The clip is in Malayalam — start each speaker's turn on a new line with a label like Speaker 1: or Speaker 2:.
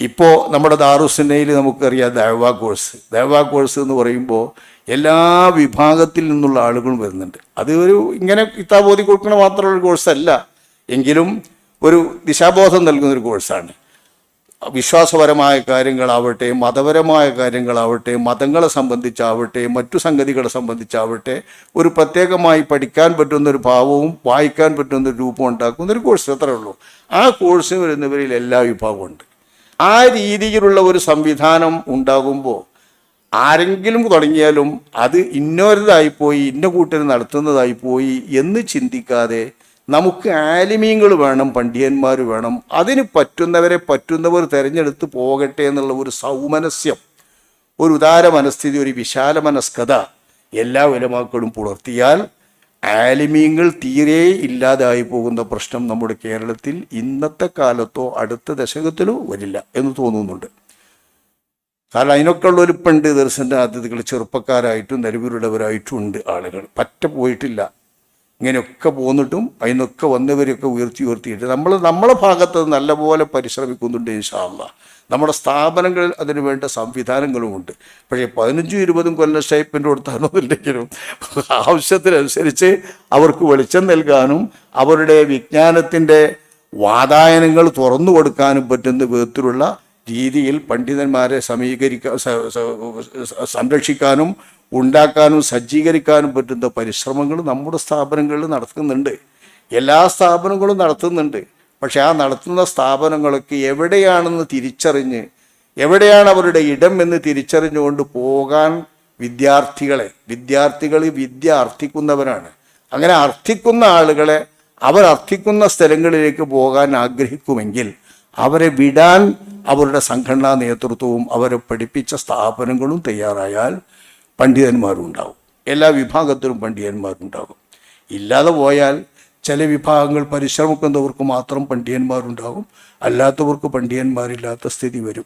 Speaker 1: ഇപ്പോൾ നമ്മുടെ ദാറുസിനയിൽ നമുക്കറിയാം ദേവ കോഴ്സ്. ദേവ കോഴ്സ് എന്ന് പറയുമ്പോൾ എല്ലാ വിഭാഗത്തിൽ നിന്നുള്ള ആളുകളും വരുന്നുണ്ട്. അത് ഒരു ഇങ്ങനെ കിതാബ് ബോധി കൊടുക്കണ മാത്രമുള്ള കോഴ്സല്ല. എങ്കിലും ഒരു ദിശാബോധം നൽകുന്ന ഒരു കോഴ്സാണ്. വിശ്വാസപരമായ കാര്യങ്ങളാവട്ടെ മതപരമായ കാര്യങ്ങളാവട്ടെ മതങ്ങളെ സംബന്ധിച്ചാവട്ടെ മറ്റു സംഗതികളെ സംബന്ധിച്ചാവട്ടെ ഒരു പ്രത്യേകമായി പഠിക്കാൻ പറ്റുന്ന ഒരു ഭാവവും വായിക്കാൻ പറ്റുന്ന ഒരു രൂപം ഉണ്ടാക്കുന്ന ഒരു കോഴ്സ് അത്രേ ഉള്ളൂ. ആ കോഴ്സ് വരുന്നവരിൽ എല്ലാ വിഭാഗവും ഉണ്ട്. ആ രീതിയിലുള്ള ഒരു സംവിധാനം ഉണ്ടാകുമ്പോൾ ആരെങ്കിലും തുടങ്ങിയാലും അത് ഇന്നോരതായിപ്പോയി ഇന്ന കൂട്ടർ നടത്തുന്നതായിപ്പോയി എന്ന് ചിന്തിക്കാതെ നമുക്ക് ആലിമീങ്ങൾ വേണം പണ്ഡിയന്മാർ വേണം അതിന് പറ്റുന്നവരെ പറ്റുന്നവർ തിരഞ്ഞെടുത്ത് പോകട്ടെ എന്നുള്ള ഒരു സൗമനസ്യം ഒരു ഉദാര മനസ്ഥിതി ഒരു വിശാല മനസ്കത എല്ലാ വിലമാക്കളും പുലർത്തിയാൽ ആലിമീങ്ങൾ തീരെ ഇല്ലാതായി പോകുന്ന പ്രശ്നം നമ്മുടെ കേരളത്തിൽ ഇന്നത്തെ കാലത്തോ അടുത്ത ദശകത്തിലോ വരില്ല എന്ന് തോന്നുന്നുണ്ട്. കാരണം അതിനൊക്കെ ഉള്ള ഒരു പണ്ട് ദർശന്റെ അതിഥികൾ ചെറുപ്പക്കാരായിട്ടും നരുവിലുള്ളവരായിട്ടും ഉണ്ട് ആളുകൾ. പറ്റ പോയിട്ടില്ല. ഇങ്ങനെയൊക്കെ പോന്നിട്ടും അതിനൊക്കെ വന്നവരെയൊക്കെ ഉയർത്തി ഉയർത്തിയിട്ട് നമ്മൾ നമ്മളെ ഭാഗത്ത് നല്ലപോലെ പരിശ്രമിക്കുന്നുണ്ട് ഇൻഷാല്ല നമ്മുടെ സ്ഥാപനങ്ങളിൽ അതിന് വേണ്ട സംവിധാനങ്ങളുമുണ്ട്. പക്ഷേ പതിനഞ്ചും ഇരുപതും കൊല്ലം സ്റ്റൈപ്പിന്റെ കൊടുത്താണെന്നില്ലെങ്കിലും ആവശ്യത്തിനനുസരിച്ച് അവർക്ക് വെളിച്ചം നൽകാനും അവരുടെ വിജ്ഞാനത്തിന്റെ വാതായനങ്ങൾ തുറന്നു കൊടുക്കാനും പറ്റുന്ന വിധത്തിലുള്ള രീതിയിൽ പണ്ഡിതന്മാരെ സമീകരിക്കാൻ സംരക്ഷിക്കാനും ഉണ്ടാക്കാനും സജ്ജീകരിക്കാനും പറ്റുന്ന പരിശ്രമങ്ങൾ നമ്മുടെ സ്ഥാപനങ്ങളിൽ നടത്തുന്നുണ്ട്. എല്ലാ സ്ഥാപനങ്ങളും നടത്തുന്നുണ്ട്. പക്ഷെ ആ നടത്തുന്ന സ്ഥാപനങ്ങളൊക്കെ എവിടെയാണെന്ന് തിരിച്ചറിഞ്ഞ് എവിടെയാണ് അവരുടെ ഇടം എന്ന് തിരിച്ചറിഞ്ഞുകൊണ്ട് പോകാൻ വിദ്യാർത്ഥികളെ വിദ്യാർത്ഥികൾ വിദ്യ അർത്ഥിക്കുന്നവരാണ്. അങ്ങനെ അർത്ഥിക്കുന്ന ആളുകളെ അവർ അർത്ഥിക്കുന്ന സ്ഥലങ്ങളിലേക്ക് പോകാൻ ആഗ്രഹിക്കുമെങ്കിൽ അവരെ വിടാൻ അവരുടെ സംഘടനാ നേതൃത്വവും അവരെ പഠിപ്പിച്ച സ്ഥാപനങ്ങളും തയ്യാറായാൽ പണ്ഡിതന്മാരും ഉണ്ടാവും എല്ലാ വിഭാഗത്തിലും പണ്ഡിതന്മാരുണ്ടാകും. ഇല്ലാതെ പോയാൽ ചില വിഭാഗങ്ങൾ പരിശ്രമിക്കുന്നവർക്ക് മാത്രം പണ്ഡിതന്മാരുണ്ടാകും. അല്ലാത്തവർക്ക് പണ്ഡിതന്മാരില്ലാത്ത സ്ഥിതി വരും.